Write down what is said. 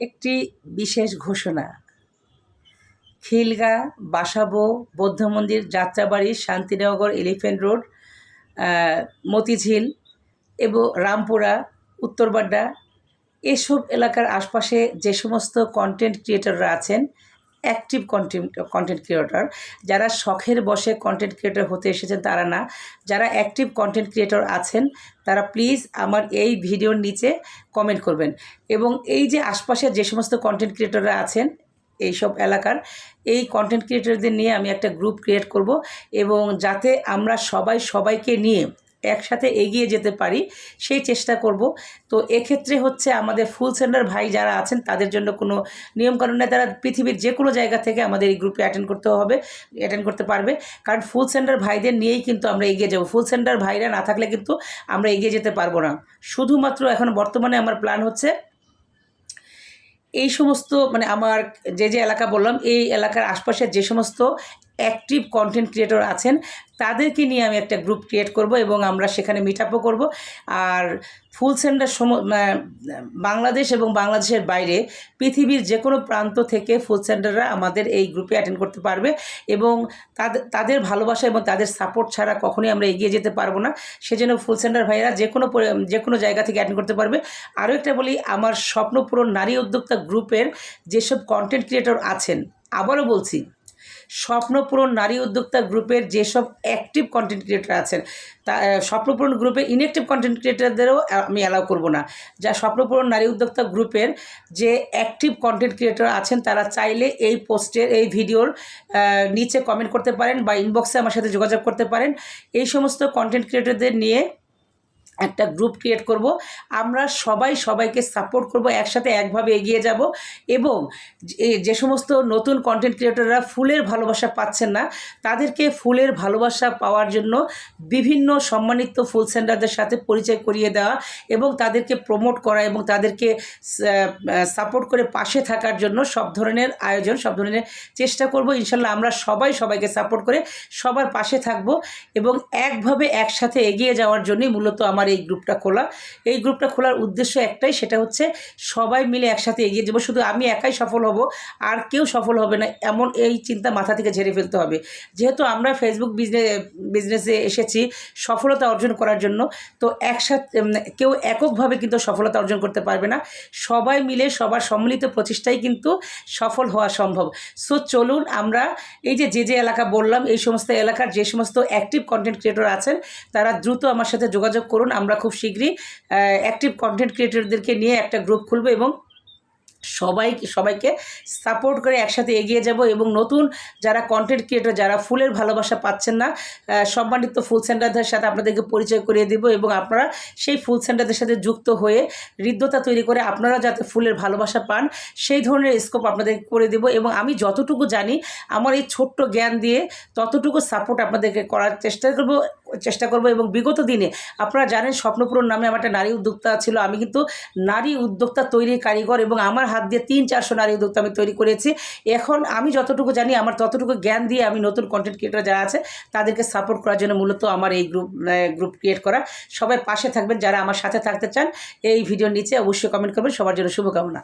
একটি বিশেষ ঘোষণা। খিলগা, বাসাবো, বৌদ্ধ মন্দির, যাত্রাবাড়ি, শান্তিনগর এলিফেন্ট রোড মতিঝিল এবং রামপুরা, উত্তরবাড্ডা। এসব এলাকার আশপাশে যে সমস্ত কন্টেন্ট ক্রিয়েটররা আছেন অ্যাক্টিভ কন্টেন্ট কন্টেন্ট ক্রিয়েটর যারা শখের বসে কন্টেন্ট ক্রিয়েটর হতে এসেছেন, তারা না। যারা অ্যাক্টিভ কন্টেন্ট ক্রিয়েটর আছেন, তারা প্লিজ আমার এই ভিডিওর নিচে কমেন্ট করবেন। এবং এই যে আশপাশে যে সমস্ত কন্টেন্ট ক্রিয়েটররা আছেন এইসব এলাকার, এই কন্টেন্ট ক্রিয়েটরদের নিয়ে আমি একটা গ্রুপ ক্রিয়েট করব। এবং যাতে আমরা সবাই সবাইকে নিয়ে একসাথে এগিয়ে যেতে পারি, সেই চেষ্টা করব। তো এক্ষেত্রে হচ্ছে আমাদের ফুল সেন্টার ভাই যারা আছেন, তাদের জন্য কোনো নিয়মকানুন নেই। তারা পৃথিবীর যে কোনো জায়গা থেকে আমাদের এই গ্রুপে অ্যাটেন্ড করতে হবে অ্যাটেন্ড করতে পারবে। কারণ ফুল সেন্টার ভাইদের নিয়েই কিন্তু আমরা এগিয়ে যাব। ফুল সেন্টার ভাইরা না থাকলে কিন্তু আমরা এগিয়ে যেতে পারব না। শুধুমাত্র এখন বর্তমানে আমার প্ল্যান হচ্ছে, এই সমস্ত মানে আমার যে যে এলাকা বললাম, এই এলাকার আশপাশের যে সমস্ত অ্যাক্টিভ কন্টেন্ট ক্রিয়েটর আছেন, তাদেরকে নিয়ে আমি একটা গ্রুপ ক্রিয়েট করব এবং আমরা সেখানে মিট আপও করব। আর ফুল সেন্টার সম বাংলাদেশ এবং বাংলাদেশের বাইরে পৃথিবীর যে কোনো প্রান্ত থেকে ফুল সেন্টাররা আমাদের এই গ্রুপে অ্যাটেন্ড করতে পারবে এবং তাদের তাদের ভালোবাসা এবং তাদের সাপোর্ট ছাড়া কখনোই আমরা এগিয়ে যেতে পারব না। সেজন্য ফুল সেন্টার ভাইয়েরা যে কোনো যে কোনো জায়গা থেকে অ্যাটেন্ড করতে পারবে। আরও একটা বলি, আমার স্বপ্নপূরণ নারী উদ্যোক্তা গ্রুপের যেসব কন্টেন্ট ক্রিয়েটর আছেন, আবারও বলছি স্বপ্নপূরণ নারী উদ্যোক্তা গ্রুপের যেসব অ্যাক্টিভ কন্টেন্ট ক্রিয়েটর আছেন, তা স্বপ্নপূরণ গ্রুপে ইনঅ্যাক্টিভ কন্টেন্ট ক্রিয়েটরদেরও আমি অ্যালাউ করব না। যা স্বপ্নপূরণ নারী উদ্যোক্তা গ্রুপের যে অ্যাক্টিভ কন্টেন্ট ক্রিয়েটর আছেন, তারা চাইলে এই পোস্টের, এই ভিডিওর নিচে কমেন্ট করতে পারেন বা ইনবক্সে আমার সাথে যোগাযোগ করতে পারেন। এই সমস্ত কন্টেন্ট ক্রিয়েটারদের নিয়ে একটা গ্রুপ ক্রিয়েট করব। আমরা সবাই সবাইকে সাপোর্ট করব, একসাথে একভাবে এগিয়ে যাব এবং যে- সমস্ত নতুন কন্টেন্ট ক্রিয়েটররা ফুলের ভালোবাসা পাচ্ছেন না, তাদেরকে ফুলের ভালোবাসা পাওয়ার জন্য বিভিন্ন সম্মানিত ফুল সেন্টারদের সাথে পরিচয় করিয়ে দেওয়া এবং তাদেরকে প্রমোট করা এবং তাদেরকে সাপোর্ট করে পাশে থাকার জন্য সব ধরনের আয়োজন, সব ধরনের চেষ্টা করব। ইনশাল্লাহ আমরা সবাই সবাইকে সাপোর্ট করে সবার পাশে থাকব এবং একভাবে একসাথে এগিয়ে যাওয়ার জন্যই মূলত আমার এই গ্রুপটা খোলা। এই গ্রুপটা খোলার উদ্দেশ্য একটাই, সেটা হচ্ছে সবাই মিলে একসাথে এগিয়ে যাব। শুধু আমি একাই সফল হব, আর কেউ সফল হবে না, এমন এই চিন্তা মাথা থেকে ঝেড়ে ফেলতে হবে। যেহেতু আমরা ফেসবুক বিজনেস বিজনেসে এসেছি সফলতা অর্জন করার জন্য, তো একসাথে কেউ এককভাবে কিন্তু সফলতা অর্জন করতে পারবে না। সবাই মিলে সবার সম্মিলিত প্রচেষ্টাই কিন্তু সফল হওয়া সম্ভব। সো চলুন আমরা এই যে যে যে এলাকা বললাম, এই সমস্ত এলাকার যে সমস্ত অ্যাক্টিভ কন্টেন্ট ক্রিয়েটর আছেন, তারা দ্রুত আমার সাথে যোগাযোগ করুন। আমরা খুব শীঘ্রই অ্যাক্টিভ কন্টেন্ট ক্রিয়েটরদেরকে নিয়ে একটা গ্রুপ খুলবো এবং সবাই, সবাইকে সাপোর্ট করে একসাথে এগিয়ে যাব এবং নতুন যারা কন্টেন্ট ক্রিয়েটর যারা ফুলের ভালোবাসা পাচ্ছেন না সম্মানিত ফুল সেন্টারদের সাথে আপনাদেরকে পরিচয় করিয়ে দেব এবং আপনারা সেই ফুল সেন্টারদের সাথে যুক্ত হয়ে হৃদ্যতা তৈরি করে আপনারা যাতে ফুলের ভালোবাসা পান, সেই ধরনের স্কোপ আপনাদের করে দেব এবং আমি যতটুকু জানি, আমার এই ছোট্ট জ্ঞান দিয়ে ততটুকু সাপোর্ট আপনাদেরকে করার চেষ্টা করব। চেষ্টা করব এবং বিগত দিনে আপনারা জানেন স্বপ্নপূরণ নামে আমার একটা নারী উদ্যোক্তা ছিল। আমি কিন্তু নারী উদ্যোক্তা তৈরির কারিগর এবং আমার হাত দিয়ে তিন চারশো নারী উদ্যোক্তা আমি তৈরি করেছি। এখন আমি যতটুকু জানি, আমার ততটুকু জ্ঞান দিয়ে আমি নতুন কন্টেন্ট ক্রিয়েটর যারা আছে, তাদেরকে সাপোর্ট করার জন্য মূলত আমার এই গ্রুপ গ্রুপ ক্রিয়েট করা। সবাই পাশে থাকবেন, যারা আমার সাথে থাকতে চান, এই ভিডিওর নিচে অবশ্যই কমেন্ট করবেন। সবার জন্য শুভকামনা।